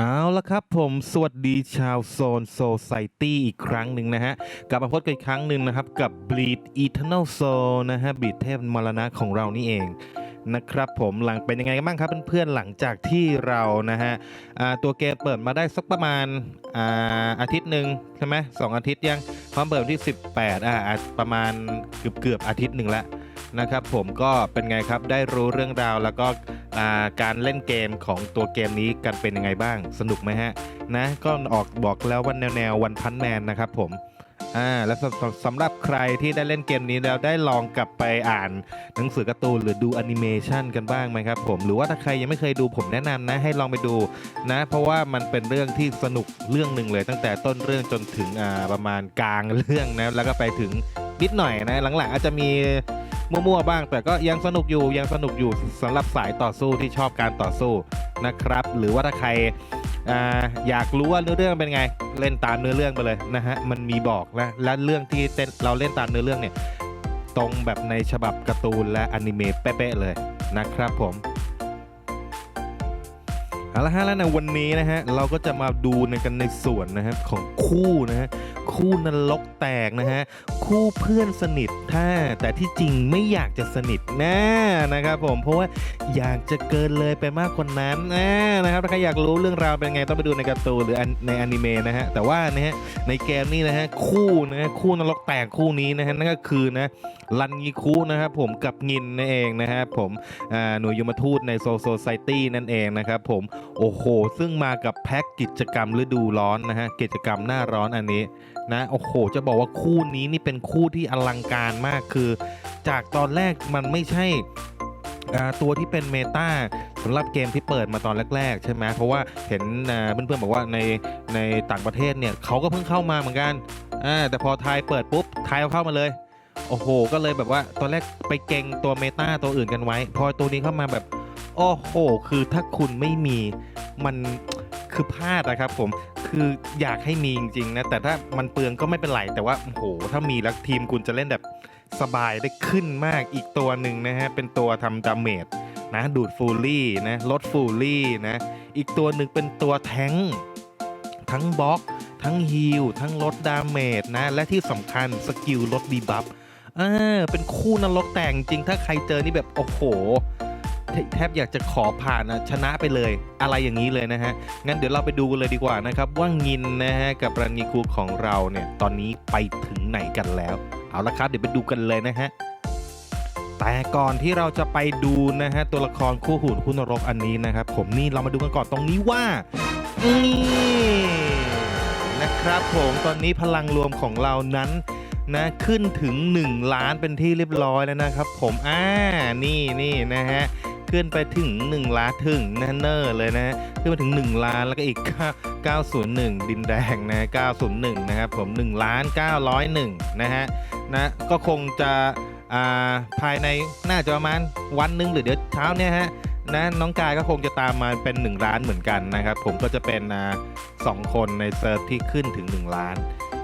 เอาละครับผมสวัสดีชาวโซนโซไซตี้อีกครั้งหนึ่งนะฮะ กลับมาพบกันอีกครั้งหนึ่งนะครับ กับ Bleed Eternal Soul นะฮะบีดเทพมรณะของเรานี่เองนะครับผมหลังเป็นยังไงกันบ้างครับเพื่อนๆหลังจากที่เรานะฮะตัวเกมเปิดมาได้สักประมาณอาอาทิตย์หนึ่งใช่ไหมสองอาทิตย์ยังพร้อมเปิดที่ 18อ่าอ่าประมาณเกือบเกือบอาทิตย์หนึ่งแล้ว นะครับผมก็เป็นไงครับได้รู้เรื่องราวแล้วก็การเล่นเกมของตัวเกมนี้กันเป็นยังไงบ้าง สนุกไหมฮะนะก็ออกบอกแล้วว่าแนวแนววันพันแมนนะครับผมอ่าแล้วสำสสำหรับใครที่ได้เล่นเกมนี้แล้วได้ลองกลับไปอ่านหนังสือการ์ตูนหรือดูแอนิเมชันกันบ้างไหมครับผม หรือว่าถ้าใครยังไม่เคยดูผมแนะนำนะให้ลองไปดูนะ เพราะว่ามันเป็นเรื่องที่สนุกเรื่องหนึ่งเลย ตั้งแต่ต้นเรื่องจนถึงอ่าประมาณกลางเรื่องนะแล้วก็ไปถึงนิดหน่อยนะ หลังๆอาจจะมี มั่วๆบ้าง แต่ก็ยังสนุกอยู่ยังสนุกอยู่สำหรับสายต่อสู้ที่ชอบการต่อสู้นะครับ หรือว่าถ้าใครอยากรู้ว่าเนื้อเรื่องเป็นไง เล่นตามเนื้อเรื่องไปเลยนะฮะมันมีบอกนะและเรื่องที่เต้นเราเล่นตามเนื้อเรื่องเนี่ยตรงแบบในฉบับการ์ตูนและอนิเมะเป๊ะๆเลยนะครับผมเอาละฮะแล้วในวันนี้นะฮะเราก็จะมาดูในกันในส่วนนะครับของคู่นะฮะคู่นรกแตกนะฮะ คู่เพื่อนสนิทถ้าแต่ที่จริงไม่อยากจะสนิทนะนะครับผมเพราะว่าอยากจะเกินเลยไปมากกว่านั้นนะนะครับถ้าใครอยากรู้เรื่องราวเป็นไงต้องไปดูในการ์ตูนหรือในอนิเมะนะฮะแต่ว่านะฮะในเกมนี่นะฮะคู่นะฮะคู่นรกแตกคู่นี้นะฮะนั่นก็คือนะรันงีคุนะครับผมกับงินนั่นเองนะครับผมหน่วยยมทูตในโซโซไซตี้นั่นเองนะครับผมโอ้โห ซึ่งมากับแพ็กกิจกรรมฤดูร้อนนะฮะกิจกรรมหน้าร้อนอันนี้ นะโอ้โห จะบอกว่าคู่นี้นี่เป็นคู่ที่อลังการมากคือ จากตอนแรกมันไม่ใช่อ่าตัวที่เป็นเมตาสำหรับเกมที่เปิดมาตอนแรก ๆ ใช่ไหมเพราะว่าเห็นเพื่อนๆบอกว่าในในต่างประเทศเนี่ยเขาก็เพิ่งเข้ามาเหมือนกันอ่าแต่พอไทยเปิดปุ๊บไทยเอาเข้ามาเลย โอ้โห ก็เลยแบบว่าตอนแรกไปเก่งตัวเมตาตัวอื่นกันไว้ พอตัวนี้เข้ามาแบบโอ้โห คือถ้าคุณไม่มีมันคือพลาดนะครับผม คืออยากให้มีจริงๆนะ แต่ถ้ามันเปลืองก็ไม่เป็นไร แต่ว่า โอ้โห ถ้ามีแล้วทีมคุณจะเล่นแบบสบายได้ขึ้นมากอีกตัวหนึ่งนะฮะ เป็นตัวทำดาเมจนะดูดฟูลี่นะลดฟูลี่นะ อีกตัวหนึ่งเป็นตัวแทงทั้งบล็อก ทั้งฮีลทั้งลดดาเมจนะ และที่สำคัญสกิลลดดีบัฟเออเป็นคู่นรกแต่งจริงถ้าใครเจอนี่แบบ โอ้โห แทบอยากจะขอผ่านชนะไปเลย อะไรอย่างนี้เลยนะฮะ งั้นเดี๋ยวเราไปดูกันเลยดีกว่านะครับ ว่างินนะฮะกับรันงีคูของเราเนี่ยตอนนี้ไปถึงไหนกันแล้ว เอาละครับ เดี๋ยวไปดูกันเลยนะฮะแต่ก่อนที่เราจะไปดูนะฮะตัวละครคู่หูคู่นรกอันนี้นะครับ ผมนี่เรามาดูกันก่อนตรงนี้ว่านี่นะครับผมตอนนี้พลังรวมของเรานั้นนะขึ้นถึง 1 ล้านเป็นที่เรียบร้อยแล้วนะครับผมอ่านี่นี่นะฮะ ขึ้นไปถึง 1 ล้านถึงแน่เนอร์เลยนะฮะขึ้นไปถึง 1 ล้านแล้วก็อีก 901 ดินแดงนะ901 นะครับผม1ล้าน901 นะฮะนะก็คงจะอ่าภายในน่าจะประมาณวันหนึ่งหรือเดี๋ยวเช้าเนี่ยฮะนะน้องกายก็คงจะตามมาเป็น 1 ล้านเหมือนกันนะครับ ผมก็จะเป็นอ่าสองคนในเซิร์ฟที่ขึ้นถึง 1 ล้าน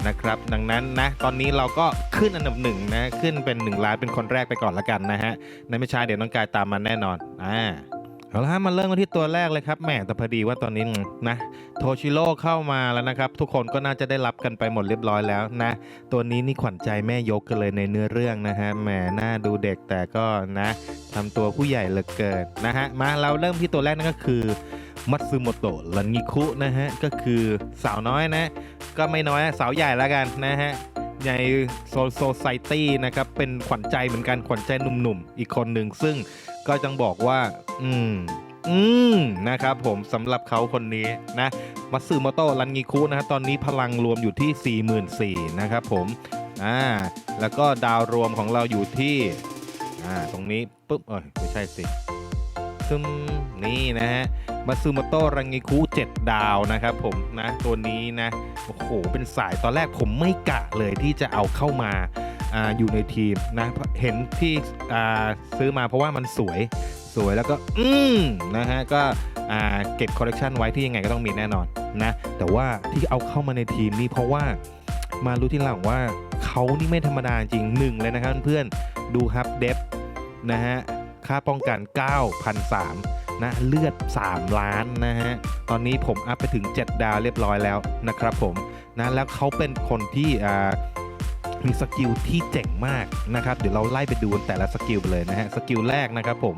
นะครับ ดังนั้นนะตอนนี้เราก็ขึ้นอันดับหนึ่งนะขึ้นเป็น 1 ล้านเป็นคนแรกไปก่อนละกันนะฮะในไม่ช้าเดี๋ยวน้องกายตามมาแน่นอนอ่าเอาละฮะมาเริ่มกันที่ตัวแรกเลยครับแหมแต่พอดีว่าตอนนี้นะโทชิโร่เข้ามาแล้วนะครับ ทุกคนก็น่าจะได้รับกันไปหมดเรียบร้อยแล้วนะ ตัวนี้นี่ขวัญใจแม่ยกกันเลยในเนื้อเรื่องนะฮะแหมหน้าดูเด็กแต่ก็นะทำตัวผู้ใหญ่เหลือเกินนะฮะมาเราเริ่มที่ตัวแรกนั่นก็คือ มัตสึโมโตะลันงิคุนะฮะ ก็คือสาวน้อยนะ ก็ไม่น้อยสาวใหญ่แล้วกันนะฮะ ในโซโซไซตี้นะครับ เป็นขวัญใจเหมือนกันขวัญใจหนุ่มๆ อีกคนหนึ่งซึ่งก็ต้องบอกว่า อืม อืม นะครับผมสำหรับเขาคนนี้นะมัตสึโมโตะรันงิคุนะฮะตอนนี้พลังรวมอยู่ที่ 44,000นะครับผมอ่าแล้วก็ดาวรวมของเราอยู่ที่อ่าตรงนี้ปุ๊บเอ้ยไม่ใช่สิซึมนี่นะฮะ มาซูโมโตะรังงิคุ7ดาวนะครับผมนะตัวนี้นะโอ้โหเป็นสายตอนแรกผมไม่กะเลยที่จะเอาเข้ามาอาอยู่ในทีมนะเห็นที่ซื้อมาเพราะว่ามันสวยสวยแล้วก็อืมนะฮะก็เก็บคอลเลกชันไว้ที่ยังไงก็ต้องมีแน่นอนนะแต่ว่าที่เอาเข้ามาในทีมนี่เพราะว่ามารู้ที่หลังว่าเขานี่ไม่ธรรมดาจริงหนึ่งเลยนะครับเพื่อนดูฮับเดฟนะฮะค่าป้องกัน 9,003 นะเลือด 3 ล้านนะฮะ ตอนนี้ผมอัพไปถึง 7 ดาวเรียบร้อยแล้วนะครับผมนะแล้วเขาเป็นคนที่อ่ามีสกิลที่เจ๋งมากนะครับ เดี๋ยวเราไล่ไปดูแต่ละสกิลไปเลยนะฮะ สกิลแรกนะครับผม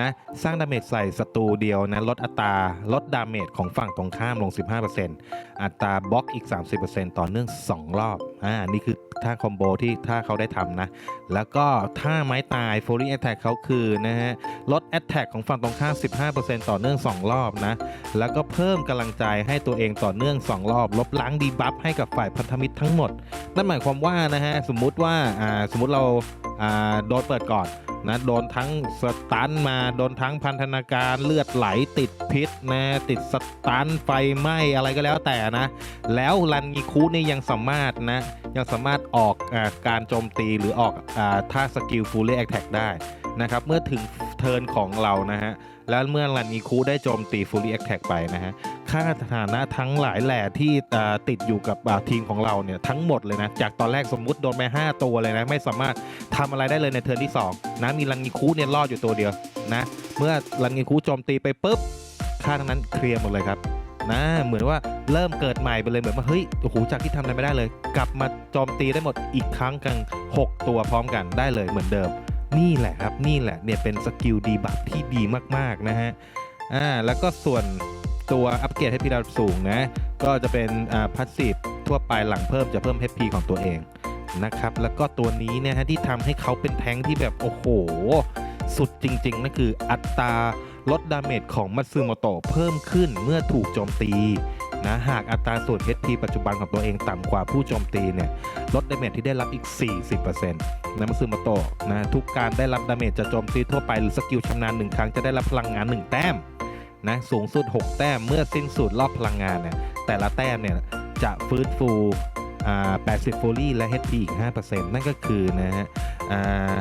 นะสร้างดาเมจใส่ศัตรูเดียวนะลดอัตราลดดาเมจของฝั่งตรงข้ามลง 15%อัตราบล็อกอีก 30%ต่อเนื่อง 2 รอบอ่านี่คือท่าคอมโบที่ถ้าเขาได้ทำนะ แล้วก็ท่าไม้ตาย f o r y Attack เขาคือนะฮะลด Attack ของฝั่งตรงข้าม 15%ต่อเนื่อง 2 รอบนะ แล้วก็เพิ่มกำลังใจให้ตัวเองต่อเนื่อง 2 รอบ ลบล้างดีบัฟให้กับฝ่ายพันธมิตรทั้งหมด นั่นหมายความว่านะฮะสมมุติว่าอ่าสมมติเรา โดนเปิดก่อนนะโดนทั้งสตันมาโดนทั้งพันธนาการเลือดไหลติดพิษนะติดสตันไฟไหม้อะไรก็แล้วแต่นะ แล้วรันงีคูนี่ยังสามารถนะยังสามารถออกอการโจมตีหรือออกอท่าสกิลฟูลเล y แอคแท็กได้นะครับเมื่อถึงเทิร์นของเรานะฮะ แล้วเมื่อรันอีคูได้โจมตีฟูล l แอคแท็กไปนะฮะค่าฐานะทั้งหลายแหล่ที่ติดอยู่กับทีมของเราเนี่ยทั้งหมดเลยนะ จากตอนแรกสมมุติโดนไป5ตัวเลยนะ ไม่สามารถทำอะไรได้เลยในเทิร์นที่ 2 นะ มีรันอีคูเนี่ยรอดอยู่ตัวเดียวนะ เมื่อรันอีคูโจมตีไปปุ๊บค่าทั้งนั้นเคลียร์หมดเลยครับนะเหมือนว่าเริ่มเกิดใหม่ไปเลยเหมือนว่าเฮ้ยโอ้โหจากที่ทำอะไรไม่ได้เลย กลับมาโจมตีได้หมดอีกครั้งกัน 6 ตัวพร้อมกันได้เลยเหมือนเดิม นี่แหละครับนี่แหละเนี่ยเป็นสกิลดีบัฟที่ดีมากๆนะฮะอ่าแล้วก็ส่วนตัวอัปเกรดให้พีระดับสูงนะก็จะเป็นอ่าพัสซีฟทั่วไปหลังเพิ่มจะเพิ่ม HP ของตัวเองนะครับแล้วก็ตัวนี้เนี่ยฮะที่ทำให้เขาเป็นแท้งที่แบบโอ้โห สุดจริงๆนั่นคืออัตราลดดาเมจของมัตสึโมโตะเพิ่มขึ้นเมื่อถูกโจมตี นะหากอัตราส่วน HP ปัจจุบันของตัวเองต่ำกว่าผู้โจมตีเนี่ยลดดาเมจที่ได้รับอีก 40%นะมัตสึมโตะนะทุกการได้รับดาเมจจะโจมตีทั่วไปหรือสกิลชำนาญหนึ่งครั้งจะได้รับพลังงาน 1 แต้มนะสูงสุด 6 แต้มเมื่อสิ้นสุดรอบพลังงานเนี่ยแต่ละแต้มเนี่ยจะฟื้นฟูอ่า80ฟูลี่และ HP อีก 5%นั่นก็คือนะฮะอ่า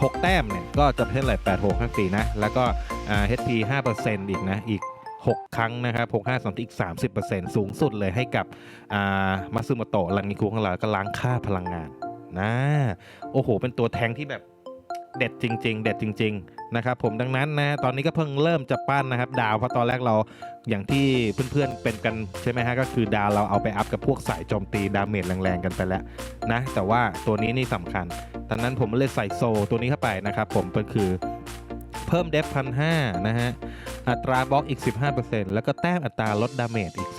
6แต้มเนี่ยก็จะเป็นเท่าไหร่8 6 5 4นะแล้วก็อ่า HP 5%อีกนะอีก 6 ครั้งนะครับ6 5 2อีก 30%สูงสุดเลยให้กับมาซึโมโตะลังนิคุของเราก็ล้างค่าพลังงานนะโอ้โห เป็นตัวแทงที่แบบเด็ดจริง ๆ เด็ดจริง ๆ นะครับผมดังนั้นนะตอนนี้ก็เพิ่งเริ่มจะปั้นนะครับ ดาวเพราะตอนแรกเราอย่างที่เพื่อนๆเป็นกันใช่ไหมฮะก็คือดาวเราเอาไปอัพกับพวกสายโจมตีดาเมจแรงๆกันไปแล้วนะแต่ว่าตัวนี้นี่สำคัญดังนั้นผมเลยใส่โซตัวนี้เข้าไปนะครับผมก็คือเพิ่มเดฟพันห้านะฮะ อัตราบล็อกอีก 15%แล้วก็แต้มอัตราลดดาเมจอีก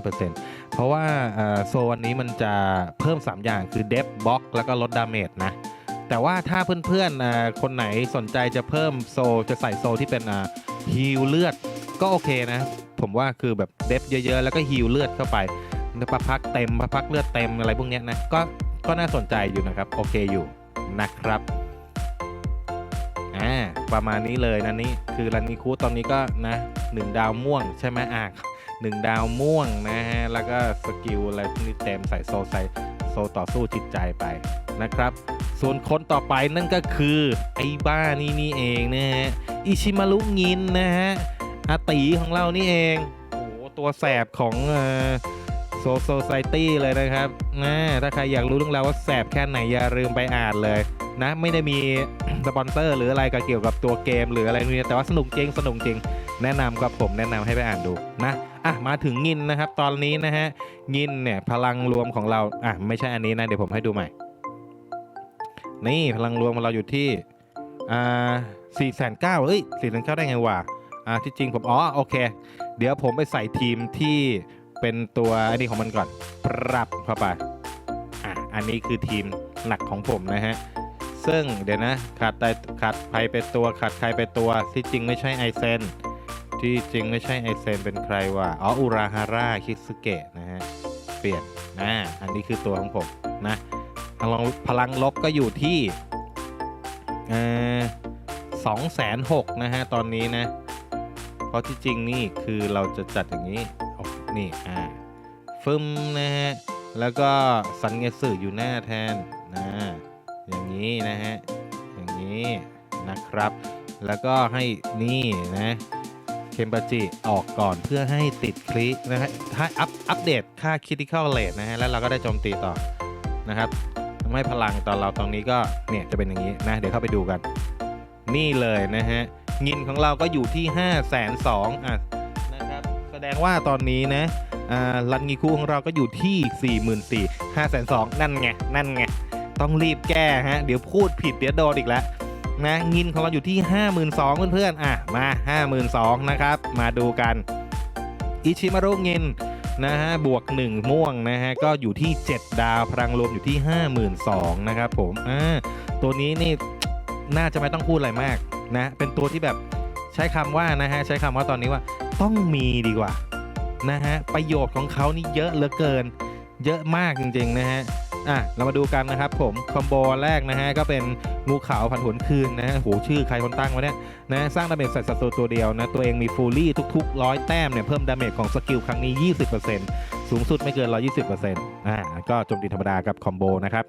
16.5%เพราะว่าโซวันนี้มันจะเพิ่ม 3 อย่างคือเดฟบล็อกแล้วก็ลดดาเมจนะ แต่ว่าถ้าเพื่อนๆคนไหนสนใจจะเพิ่มโซจะใส่โซที่เป็นฮิลเลือดก็โอเคนะ ผมว่าคือแบบเดฟเยอะๆ แล้วก็ฮิลเลือดเข้าไปพระพักเต็มพระพักเลือดเต็มอะไรพวกนี้นะก็ก็น่าสนใจอยู่นะครับ โอเคอยู่นะครับ ประมาณนี้เลยนะนี่คือรันนิคูตอนนี้ก็นะหนึ่งดาวม่วงใช่ไหมอะหนึ่งดาวม่วงนะฮะ แล้วก็สกิลอะไรพวกนี้เต็มใส่โซใส่โซต่อสู้จิตใจไปนะครับ ส่วนคนต่อไปนั่นก็คือไอ้บ้านี่นี่เองนะฮะ อิชิมารุงินนะฮะอาตีของเรานี่เอง โอ้ตัวแสบของ โซโซไซตี้เลยนะครับนะถ้าใครอยากรู้เรื่องราวว่าแสบแค่ไหนอย่าลืมไปอ่านเลยนะ ไม่ได้มีสปอนเซอร์หรืออะไรกับเกี่ยวกับตัวเกม หรืออะไรนี่แต่ว่าสนุกจริงสนุกจริง แนะนำกับผมแนะนำให้ไปอ่านดูนะอะมาถึงงินนะครับ ตอนนี้นะฮะงินเนี่ยพลังรวมของเราอะไม่ใช่อันนี้นะเดี๋ยวผมให้ดูใหม่ นี่พลังรวมของเราอยู่ที่อ่าสี่แสนเก้าเอ้ยสี่แสนเก้าได้ไงวะอ่าที่จริงผมอ๋อโอเค เดี๋ยวผมไปใส่ทีมที่ เป็นตัวอันนี้ของมันก่อน ปรับเข้าไปอะอันนี้คือทีมหลักของผมนะฮะ ซึ่งเดี๋ยวนะ ขาดไตขาดใครไปตัว ขาดใครไปตัว ที่จริงไม่ใช่ไอเซน ที่จริงไม่ใช่ไอเซนเป็นใครวะ อ๋อ อุราฮาร่า คิสเกะนะฮะ เปลี่ยนนะอันนี้คือตัวของผมนะพลังพลังลบก็อยู่ที่สองแสนหกนะฮะ ตอนนี้นะ เพราะที่จริงนี่คือเราจะจัดอย่างนี้ นี่อ่าฟึมนะฮะ แล้วก็สังเกสื่ออยู่หน้าแทนนะอย่างนี้นะฮะ อย่างนี้นะครับ แล้วก็ให้นี่นะเคมบาจิออกก่อนเพื่อให้ติดคลิกนะฮะให้อัพอัปเดตค่า critical rate นะฮะ แล้วเราก็ได้โจมตีต่อนะครับทำให้พลังตอนเราตรงนี้ก็เนี่ยจะเป็นอย่างนี้นะ เดี๋ยวเข้าไปดูกัน นี่เลยนะฮะงินของเราก็อยู่ที่ 5 2 0 0 0อะนะครับแสด งว่าตอนนี้นะอ่ารันงีคูของเราก็อยู่ที่ 4 4 0 0 5 2 0 0 0นั่นไง นั่นไง ต้องรีบแก้ฮะ เดี๋ยวพูดผิดเดี๋ยวโดนอีกแล้วนะเงินของเราอยู่ที่ 52,000เพื่อนๆอะ มา 52,000นะครับ มาดูกันอิชิมารุเงินนะฮะบวก 1 ม่วงนะฮะก็อยู่ที่ 7 ดาวพลังรวมอยู่ที่ 52,000นะครับผมอ่าตัวนี้นี่น่าจะไม่ต้องพูดอะไรมากนะเป็นตัวที่แบบใช้คำว่านะฮะใช้คำว่าตอนนี้ว่า ต้องมีดีกว่านะฮะประโยชน์ของเขานี่เยอะเหลือเกิน เยอะมากจริงๆนะฮะ อะเรามาดูกันนะครับผมคอมโบแรกนะฮะก็เป็นงูขาวผันผวนคืนนะฮะโหชื่อใครคนตั้งวะเนี่ยนะสร้างดาเมจใส่ศัตรูตัวเดียวนะตัวเองมีฟูลี่ทุกๆร้อยแต้มเนี่ยเพิ่มดาเมจของสกิลครั้งนี้ 20%สูงสุดไม่เกิน 120%อ่าก็โจมตีธรรมดากับคอมโบนะครับ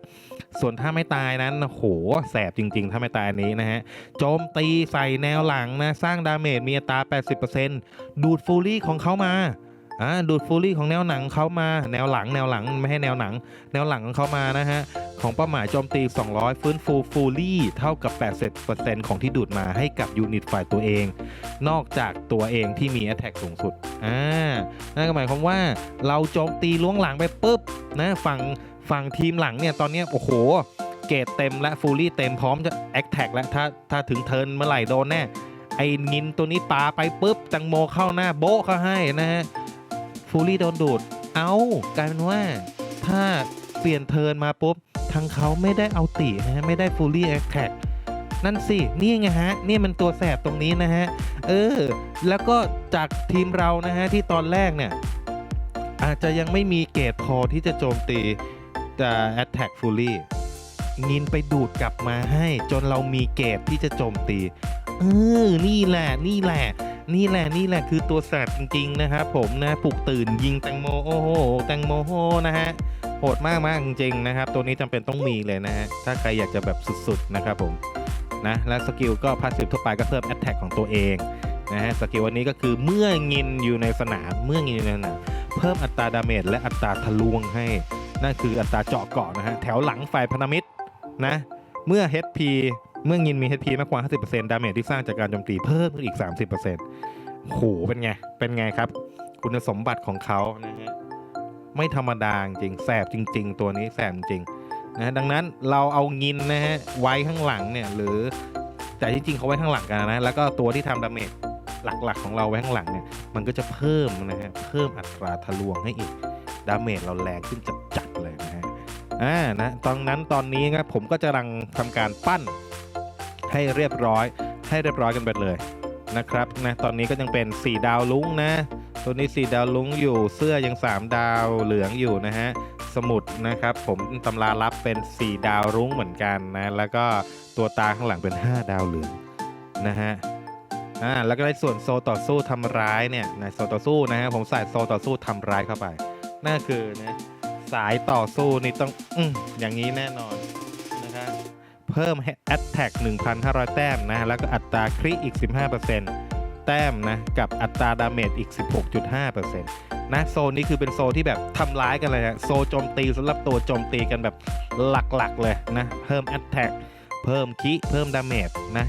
ส่วนถ้าไม่ตายนั้นโหแสบจริง ๆ ถ้าไม่ตายนนี้นะฮะโจมตีใส่แนวหลังนะสร้างดาเมจมีอัตรา 80%ดูดฟูลี่ของเขามา อ่าดูดฟูลี่ของแนวหนังเขามา แนวหลังแนวหลังไม่ให้แนวหนัง แนวหลังของเขามานะฮะ ของเป้าหมายโจมตี 200 ฟื้นฟูฟูลี่เท่ากับ 80%ของที่ดูดมาให้กับยูนิตฝ่ายตัวเอง นอกจากตัวเองที่มี Attack สูงสุดอ่านั่นก็หมายความว่าเราโจมตีล้วงหลังไปปุ๊บนะฝั่งฝั่งทีมหลังเนี่ยตอนนี้โอ้โหเกรดเต็มและฟูลี่เต็มพร้อมจะแอคแท็กแล้วถ้าถ้าถึงเทิร์นเมื่อไหร่โดนแน่ไอ้งินตัวนี้ปาไปปุ๊บจังโมเข้าหน้าโบะเขาให้นะฮะ ฟูลี่โดนดูด เอากลายเป็นว่าถ้าเปลี่ยนเทิร์นมาปุ๊บทางเขาไม่ได้เอาตินะฮะไม่ได้ฟูลี่แอคแท็กนั่นสิ นี่ไงฮะ นี่มันตัวแสบตรงนี้นะฮะ เออ แล้วก็จากทีมเรานะฮะ ที่ตอนแรกเนี่ย อาจจะยังไม่มีเกรดพอที่จะโจมตีจะ attack fully งินไปดูดกลับมาให้ จนเรามีเกรดที่จะโจมตี เออ นี่แหละ นี่แหละ นี่แหละนี่แหละคือตัวแสบจริงๆนะครับผมนะปลุกตื่นยิงแตงโมโอ้โหแตงโมโหนะฮะโหดมากมากๆจริงๆนะครับตัวนี้จำเป็นต้องมีเลยนะฮะถ้าใครอยากจะแบบสุดๆนะครับผมนะและสกิลก็พาสซีฟทั่วไปก็เพิ่ม attack ของตัวเองนะฮะสกิลวันนี้ก็คือเมื่องินอยู่ในสนามเมื่องินอยู่ในสนามเพิ่มอัตราดาเมจและอัตราทะลวงให้ นั่นคืออัตราเจาะเกาะนะฮะแถวหลังฝ่ายพันธมิตรนะเมื่อ HP เมื่องินมี HP มากกว่า 50%ดาเมจที่สร้างจากการโจมตีเพิ่มขึ้นอีก 30%โหเป็นไง เป็นไงครับ คุณสมบัติของเขานะฮะไม่ธรรมดาจริงแสบจริง ๆ ตัวนี้แสบจริงนะดังนั้นเราเอางินนะฮะไว้ข้างหลังเนี่ยหรือแต่จริงเขาไว้ข้างหลังกันนะแล้วก็ตัวที่ทำดาเมจหลักๆ ของเราไว้ข้างหลังเนี่ยมันก็จะเพิ่มนะฮะเพิ่มอัตราทะลวงให้อีกดาเมจเราแรงขึ้นจัดๆเลยนะฮะอ่านะตอนนั้นตอนนี้ครับผมก็จะกำลังทำการปั้น ให้เรียบร้อย ให้เรียบร้อยกันไปเลยนะครับนะตอนนี้ก็ยังเป็น 4 ดาวลุ้งนะ ตัวนี้ 4 ดาวลุ้งอยู่เสื้อยัง 3 ดาวเหลืองอยู่นะฮะสมุดนะครับ ผมตำรารับเป็น 4 ดาวรุ้งเหมือนกันนะแล้วก็ตัวตาข้างหลังเป็น 5 ดาวเหลืองนะฮะอ่าแล้วก็ในส่วนโซต่อสู้ทำร้ายเนี่ยนะโซต่อสู้นะฮะผมใส่โซต่อสู้ทำร้ายเข้าไปนั่นคือนะสายต่อสู้นี่ต้องอือย่างนี้แน่นอน เพิ่ม Attack 1,500 แต้มนะแล้วก็อัตราคริอีก 15%แต้มนะกับอัตราดาเมจอีก 16.5%นะโซนนี้คือเป็นโซนที่แบบทำร้ายกันเลยนะโซโจมตีสำหรับตัวโจมตีกันแบบหลักๆเลยนะเพิ่ม Attack เพิ่มคิเพิ่มดาเมจนะ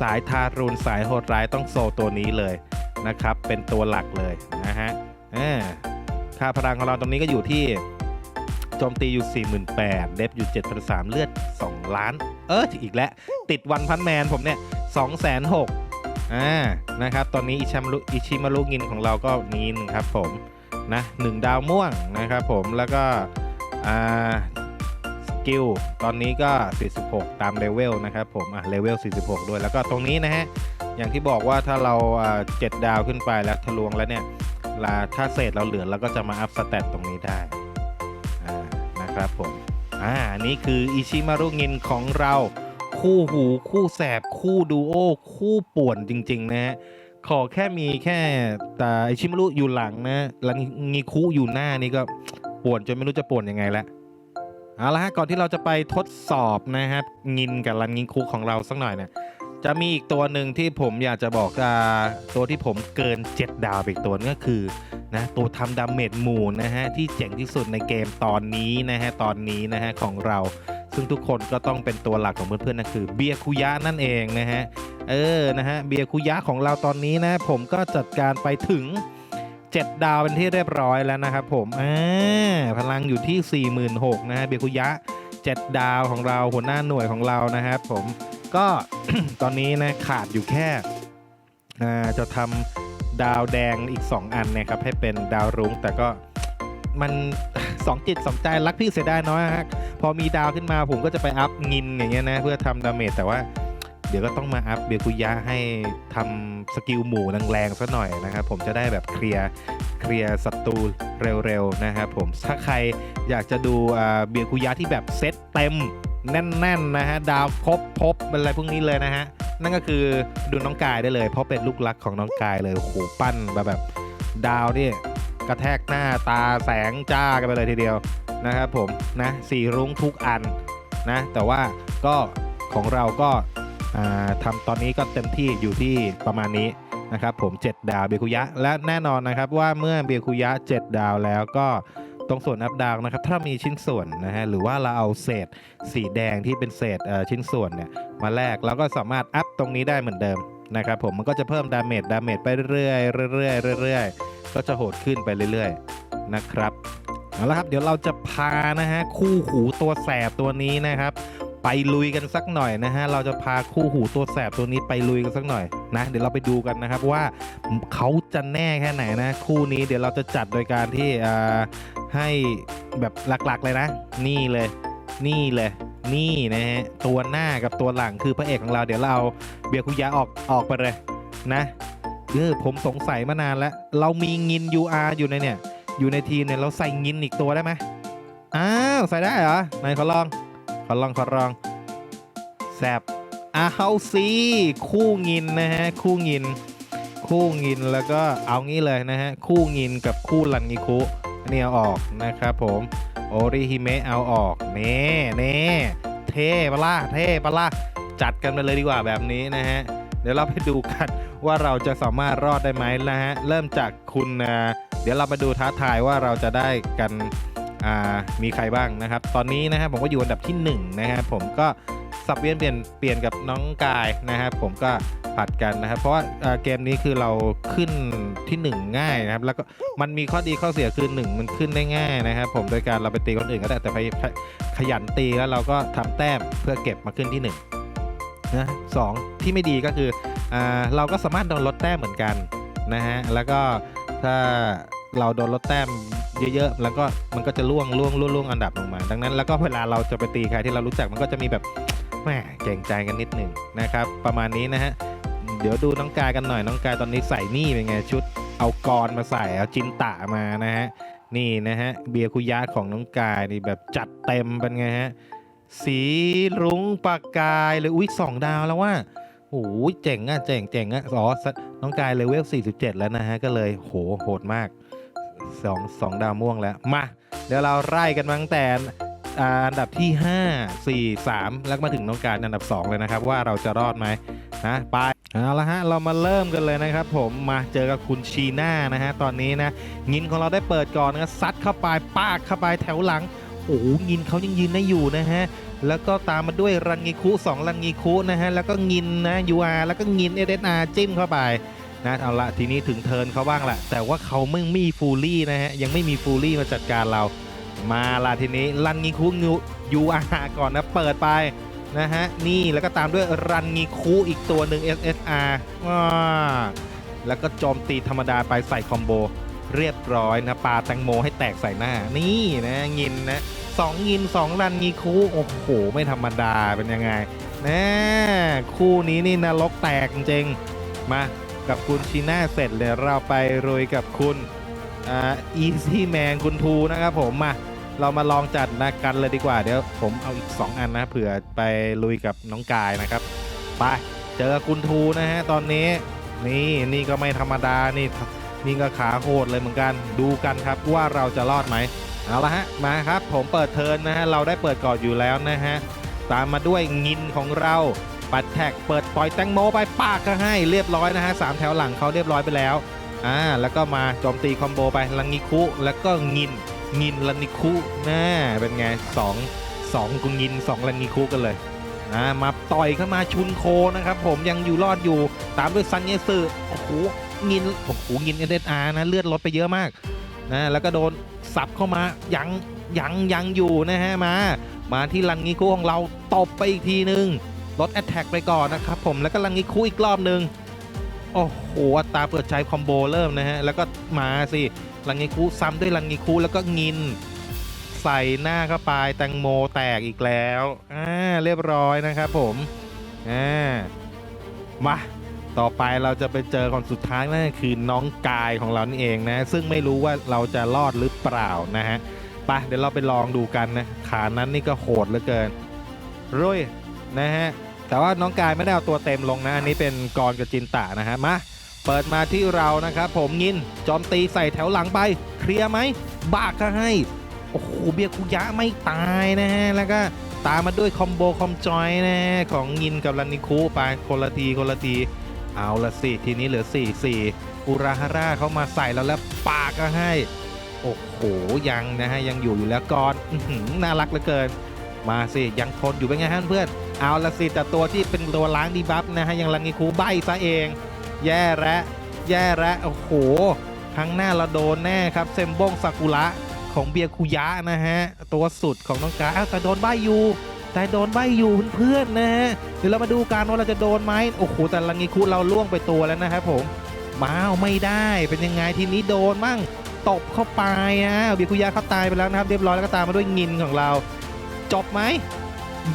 สายทารุณสายโหดร้ายต้องโซตัวนี้เลยนะครับเป็นตัวหลักเลยนะฮะอ่าค่าพลังของเราตรงนี้ก็อยู่ที่ จมตีอยู่ 48,000 เดฟอยู่7,300เลือด 2 ล้าน เอออีกแล้ว ติดวันพันแมนผมเนี่ย2,600อ่านะครับ ตอนนี้อิชิมารุอิชิมารุงินของเราก็นินครับผมนะหนึ่งดาวม่วงนะครับผมแล้วก็อ่าสกิลตอนนี้ก็ 46 ตามเลเวลนะครับผมอะเลเวล 46 ด้วยแล้วก็ตรงนี้นะฮะอย่างที่บอกว่าถ้าเราเจ็ดดาวขึ้นไปแล้วทะลวงแล้วเนี่ยถ้าเศษเราเหลือเราก็จะมาอัพสเตตตรงนี้ได้ นะครับผมอ่านนี้คืออิชิมารุงินของเราคู่หูคู่แสบคู่ดูโอคู่ป่วนจริง ๆ นะฮะขอแค่มีแค่แต่อิชิมารุอยู่หลังนะแล้วงีคุอยู่หน้านี่ก็ป่วนจนไม่รู้จะป่วนยังไงแล้วเอาละฮะก่อนที่เราจะไปทดสอบนะครับงินกับรันงิคุของเราสักหน่อยเนี่ยจะมีอีกตัวหนึ่งที่ผมอยากจะบอกอ่าตัวที่ผมเกิน 7 ดาวอีกตัวนึงก็คือ นะตัวทำดาเมจหมู่นะฮะที่เจ๋งที่สุดในเกมตอนนี้นะฮะตอนนี้นะฮะของเรา ซึ่งทุกคนก็ต้องเป็นตัวหลักของเพื่อนๆนั่นคือเบียคุยะนั่นเองนะฮะเออนะฮะเบียคุยะของเราตอนนี้นะผมก็จัดการไปถึง 7 ดาวเป็นที่เรียบร้อยแล้วนะครับผมอ่าพลังอยู่ที่ 46,000นะฮะเบียคุยะ 7 ดาวของเราหัวหน้าหน่วยของเรานะครับผมก็ตอนนี้นะขาดอยู่แค่จะทำ ดาวแดงอีก 2 อันนะครับให้เป็นดาวรุ้งแต่ก็มันสองจิตสองใจรักพี่เสียดายน้อยฮะพอมีดาวขึ้นมาผมก็จะไปอัพงินอย่างเงี้ยนะเพื่อทำดาเมจแต่ว่าเดี๋ยวก็ต้องมาอัพเบียคุยะให้ทำสกิลหมู่แรงๆสักหน่อยนะครับผมจะได้แบบเคลียร์เคลียร์ศัตรูเร็วๆนะครับผมถ้าใครอยากจะดูอ่าเบียคุยะที่แบบเซตเต็มแน่นๆนะฮะดาวครบพบอะไรพวกนี้เลยนะฮะ นั่นก็คือดูน้องกายได้เลย เพราะเป็นลูกรักของน้องกายเลยโอ้โหปั้นแบบแบบดาวนี่กระแทกหน้าตาแสงจ้ากันไปเลยทีเดียวนะครับผมนะสีรุ้งทุกอันนะแต่ว่าก็ของเราก็อ่าทำตอนนี้ก็เต็มที่อยู่ที่ประมาณนี้นะครับผม 7 ดาวเบียคุยะ และแน่นอนนะครับว่าเมื่อเบียคุยะ 7 ดาวแล้วก็ ตรงส่วนอัพดาวนะครับ ถ้ามีชิ้นส่วนนะฮะหรือว่าเราเอาเศษสีแดงที่เป็นเศษเชิ้นส่วนเนี่ยมาแลกเราก็สามารถอัพตรงนี้ได้เหมือนเดิมนะครับผมมันก็จะเพิ่มดาเมจดาเมจไปเรื่อยๆเรื่อยๆเรื่อยๆก็จะโหดขึ้นไปเรื่อยๆนะครับเอาละครับเดี๋ยวเราจะพานะฮะคู่หูตัวแสบตัวนี้นะครับ ไปลุยกันสักหน่อยนะฮะ เราจะพาคู่หูตัวแสบตัวนี้ไปลุยกันสักหน่อยนะ เดี๋ยวเราไปดูกันนะครับว่าเขาจะแน่แค่ไหนนะ คู่นี้เดี๋ยวเราจะจัดโดยการที่อ่าให้แบบหลักๆเลยนะ นี่เลย นี่เลย นี่นะฮะ ตัวหน้ากับตัวหลังคือพระเอกของเรา เดี๋ยวเราเอาเบียร์คุยะออกออกไปเลยนะเออผมสงสัยมานานแล้ว เรามีงิน UR อยู่ในเนี่ย อยู่ในทีมเนี่ยเราใส่งินอีกตัวได้ไหมอ้าวใส่ได้เหรอไหนขอลอง ลองขอลองแซบอ้าซีคู่งินนะฮะคู่งิน คู่งินแล้วก็เอางี้เลยนะฮะคู่งินกับคู่รันงิคุอันนี่เอาออกนะครับผมโอริฮิเมะเอาออกเน่เน่เท่ปะล่ะเท่ปะล่ะจัดกันไปเลยดีกว่าแบบนี้นะฮะเดี๋ยวเราไปดูกันว่าเราจะสามารถรอดได้ไหมนะฮะเริ่มจากคุณเดี๋ยวเรามาดูท้าทายว่าเราจะได้กัน มีใครบ้างนะครับ ตอนนี้นะครับผมก็อยู่อันดับที่1นะครับผมก็สับเปลี่ยนเปลี่ยนเปลี่ยนกับน้องกายนะครับผมก็ผัดกันนะครับ เพราะว่าเกมนี้คือเราขึ้นที่ 1 ง่ายนะครับ แล้วก็มันมีข้อดีข้อเสียคือ1มันขึ้นได้ง่ายนะครับ ผมโดยการเราไปตีคนอื่นก็ได้แต่ไปขยันตีแล้วเราก็ทำแต้มเพื่อเก็บมาขึ้นที่1นะสองที่ไม่ดีก็คืออเราก็สามารถโดนลดแต้มเหมือนกันนะฮะแล้วก็ถ้าเราโดนลดแต้ม เยอะๆ แล้วก็มันก็จะล่วงล่วงล่วงล่วงอันดับลงมา ดังนั้นแล้วก็เวลาเราจะไปตีใครที่เรารู้จักมันก็จะมีแบบแหมเก่งใจกันนิดหนึ่งนะครับ ประมาณนี้นะฮะเดี๋ยวดูน้องกายกันหน่อยน้องกายตอนนี้ใส่นี่เป็นไงชุดเอากรมาใส่เอาจินตะมานะฮะนี่นะฮะเบียร์คุยะของน้องกายนี่แบบจัดเต็มเป็นไงฮะสีรุ้งปากกายเลยอุ้ยสองดาวแล้วว่าโอ้ยเจ๋งอะเจ๋งเจ๋งอะอ๋อน้องกายเลเวล47 แล้วนะฮะก็เลยโหโหดมาก สองสองดาวม่วงแล้ว มา เดี๋ยวเราไล่กันตั้งแต่อันดับที่ 5 4 3 แล้วมาถึงน้องการอันดับ 2 เลยนะครับ ว่าเราจะรอดไหมนะไปเอาละฮะเรามาเริ่มกันเลยนะครับ ผมมาเจอกับคุณชีน่านะฮะตอนนี้นะงินของเราได้เปิดก่อนนะซัดเข้าไปปากเข้าไปแถวหลังโอ้โหงินเขายังยืนได้อยู่นะฮะแล้วก็ตามมาด้วยรันงีคุ2รันงีคุนะฮะแล้วก็งินนะยูอาแล้วก็งินเอเดนอาจิ้มเข้าไป นะเอาละทีนี้ถึงเทิร์นเขาบ้างละแต่ว่าเขาไม่มีฟูลี่นะฮะยังไม่มีฟูลี่มาจัดการเรา มาละทีนี้รันงีคุงูยูอาก่อนนะเปิดไปนะฮะนี่แล้วก็ตามด้วยรันงีคุอีกตัวหนึ่ง SSR ว้าแล้วก็โจมตีธรรมดาไปใส่คอมโบเรียบร้อยนะปาแตงโมให้แตกใส่หน้า นี่นะงินนะสองงินสองรันงีคุโอ้โห ไม่ธรรมดาเป็นยังไงนะคู่นี้นี่นรกแตกจริงมา กับคุณชีน่าเสร็จเลยเราไปรุยกับคุณอีซี่แมนคุณทูนะครับผมมาเรามาลองจัดนะกันเลยดีกว่า เดี๋ยวผมเอาอีก 2 อันนะเผื่อไปลุยกับน้องกายนะครับ ไปเจอคุณทูนะฮะตอนนี้นี่นี่ก็ไม่ธรรมดานี่นี่ก็ขาโหดเลยเหมือนกันดูกันครับว่าเราจะรอดไหมเอาละฮะมาครับ ผมเปิดเทิร์นนะฮะเราได้เปิดก่อนอยู่แล้วนะฮะตามมาด้วยงินของเรา ปัดแท็กเปิดปล่อยแตงโมไปปากก็ให้เรียบร้อยนะฮะสามแถวหลังเขาเรียบร้อยไปแล้วอ่าแล้วก็มาโจมตีคอมโบไปลังนิคุแล้วก็งินงินลังนิคุน่าเป็นไงสอง2กุงิน2ลันงิคุกันเลยอ่ามาต่อยเข้ามาชุนโคนะครับผมยังอยู่รอดอยู่ตามด้วยซันเยสึโอ้โหงินโอ้โหงินเอเดอาร์นะเลือดลดไปเยอะมากนะแล้วก็โดนสับเข้ามายังยังยังอยู่นะฮะมา มาที่ลันงิคุของเราตบไปอีกทีนึง ลดแอตแทกไปก่อนนะครับผมแล้วก็ลันงิคุอีกรอบหนึ่งโอ้โหตาเปิดใจคอมโบเริ่มนะฮะ แล้วก็มาสิลันงิคุซ้ำด้วยลันงิคุแล้วก็งิน ใส่หน้าเข้าไปแตงโมแตกอีกแล้วอ่าเรียบร้อยนะครับผมอ่ามาต่อไปเราจะไปเจอคนสุดท้ายนั่นคือน้องกายของเรานี่เองนะ ซึ่งไม่รู้ว่าเราจะรอดหรือเปล่านะฮะไปเดี๋ยวเราไปลองดูกันนะ ขานั้นนี่ก็โหดเหลือเกินรุ่ย นะฮะ แต่ว่าน้องกายไม่ได้เอาตัวเต็มลงนะ อันนี้เป็นกรกับจินตะนะฮะ มา เปิดมาที่เรานะครับผมยินจอมตีใส่แถวหลังไป เคลียร์ไหม บากก็ให้ โอ้โห เบียร์คุยะไม่ตายนะฮะ แล้วก็ตามมาด้วยคอมโบคอมจอยนะของยินกับลันนิคุไปคนละทีคนละที เอาละสิ ทีนี้เหลือ 4 4 อุราฮาร่าเขามาใส่แล้วแล้วปากก็ให้ โอ้โห ยังนะฮะ ยังอยู่อยู่แล้วก่อนน่ารักเหลือเกิน มาสิ ยังทนอยู่เป็นไงฮะเพื่อน เอาละสิแต่ตัวที่เป็นตัวล้างดีบัฟนะฮะยังลันนิคุใบซะเอง แย่แล้วแย่แล้วโอ้โหครั้งหน้าเราโดนแน่ครับเซมบงซากุระของเบียร์คุยะนะฮะ ตัวสุดของน้องกายอ้าแต่โดนใบอยู่แต่โดนใบอยู่เพื่อนๆนะฮะเดี๋ยวเรามาดูกันว่าเราจะโดนไหมโอ้โหแต่ลังงีคุเราล่วงไปตัวแล้วนะครับผมมาไม่ได้เป็นยังไงทีนี้โดนมั่งตบเข้าไปอะเบียร์คุยะเขาตายไปแล้วนะครับ เรียบร้อยแล้วก็ตามมาด้วยงินของเรา จบไหม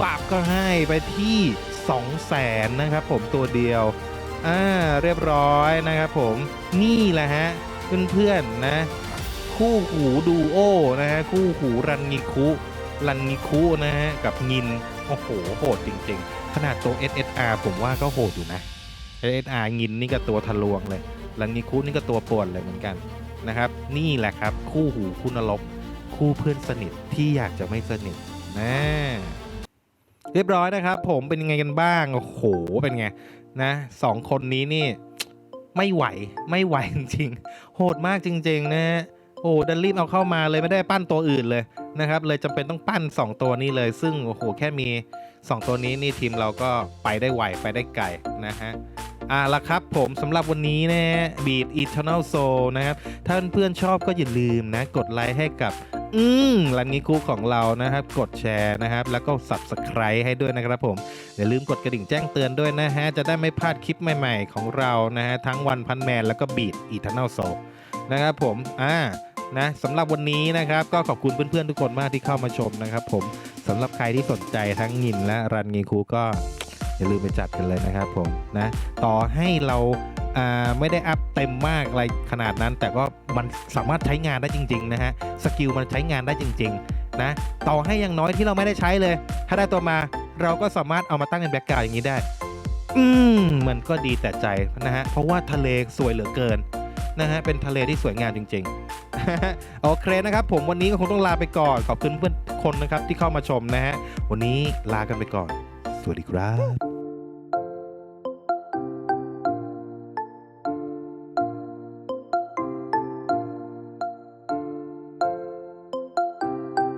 บาปก็ให้ไปที่2 0 0แสนนะครับผมตัวเดียว อ่าเรียบร้อยนะครับผมนี่แหละฮะเพื่อนๆนะ คู่หูดูโอนะฮะคู่หูรันงิคุรันงิคุนะฮะกับงิน โอ้โหโหดจริง ๆ ขนาดตัว SSR ผมว่าก็โหดอยู่นะ SSR งินนี่ก็ตัวทะลวงเลยรันงิคุนี่ก็ตัวปวนเลยเหมือนกันนะครับ นี่แหละครับ คู่หูคู่นรกคู่เพื่อนสนิทที่อยากจะไม่สนิทนะ เรียบร้อยนะครับ ผมเป็นยังไงกันบ้าง โอ้โห เป็นไงนะสองคนนี้นี่ไม่ไหวไม่ไหวจริงๆโหดมากจริง ๆ นะฮะโอ้ดันรีบเอาเข้ามาเลยไม่ได้ปั้นตัวอื่นเลยนะครับ เลยจำเป็นต้องปั้น 2 ตัวนี้เลย ซึ่งโอ้โหแค่มี 2 ตัวนี้นี่ทีมเราก็ไปได้ไหวไปได้ไกลนะฮะ อ่าละครับผมสำหรับวันนี้นะบีด Eternal Soul นะครับถ้าเพื่อนๆชอบก็อย่าลืมนะ กดไลค์ให้กับ อืมลันนี้คูของเรานะครับ กดแชร์นะครับ แล้วก็ Subscribe ให้ด้วยนะครับผม อย่าลืมกดกระดิ่งแจ้งเตือนด้วยนะฮะ จะได้ไม่พลาดคลิปใหม่ๆ ของเรานะฮะ ทั้งวันพันแมนแล้วก็บีด Eternal Soul นะครับผม อ่านะสำหรับวันนี้นะครับ ก็ขอบคุณเพื่อนๆทุกคนมากที่เข้ามาชมนะครับผมสำหรับใครที่สนใจทั้งงินและรันงีคูก็ อย่าลืมไปจัดกันเลยนะครับผมนะต่อให้เราไม่ได้อัพเต็มมากอะไรขนาดนั้น แต่ก็มันสามารถใช้งานได้จริงๆนะฮะสกิลมันใช้งานได้จริงๆนะต่อให้อย่างน้อยที่เราไม่ได้ใช้เลย ถ้าได้ตัวมาเราก็สามารถเอามาตั้งเป็นแบ็กกราวด์อย่างนี้ได้ อืมมันก็ดีแต่ใจนะฮะเพราะว่าทะเลสวยเหลือเกินนะฮะเป็นทะเลที่สวยงามจริงๆ โอเคนะครับ ผมวันนี้ก็คงต้องลาไปก่อน ขอบคุณเพื่อนคนนะครับที่เข้ามาชมนะฮะ วันนี้ลากันไปก่อน สวัสดีครับ